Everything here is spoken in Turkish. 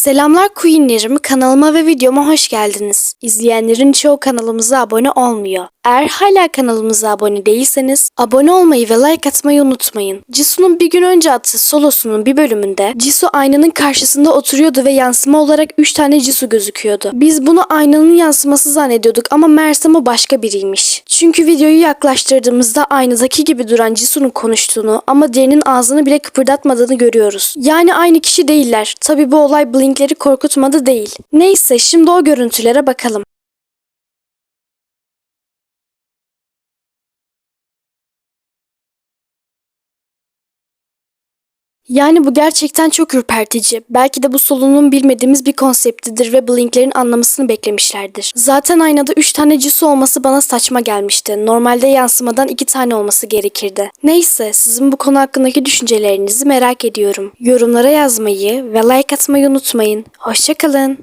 Selamlar Queenlerim, kanalıma ve videoma hoş geldiniz. İzleyenlerin çoğu kanalımıza abone olmuyor. Eğer hala kanalımıza abone değilseniz abone olmayı ve like atmayı unutmayın. Jisoo'nun bir gün önce attığı solosunun bir bölümünde Jisoo aynanın karşısında oturuyordu ve yansıma olarak 3 tane Jisoo gözüküyordu. Biz bunu aynanın yansıması zannediyorduk ama meğersem o başka biriymiş. Çünkü videoyu yaklaştırdığımızda aynadaki gibi duran Jisoo'nun konuştuğunu ama diğerinin ağzını bile kıpırdatmadığını görüyoruz. Yani aynı kişi değiller. Tabi bu olay Blink'leri korkutmadı değil. Neyse şimdi o görüntülere bakalım. Yani bu gerçekten çok ürpertici. Belki de bu solunum bilmediğimiz bir konseptidir ve Blink'lerin anlamasını beklemişlerdir. Zaten aynada 3 tane Jisoo olması bana saçma gelmişti. Normalde yansımadan 2 tane olması gerekirdi. Neyse sizin bu konu hakkındaki düşüncelerinizi merak ediyorum. Yorumlara yazmayı ve like atmayı unutmayın. Hoşçakalın.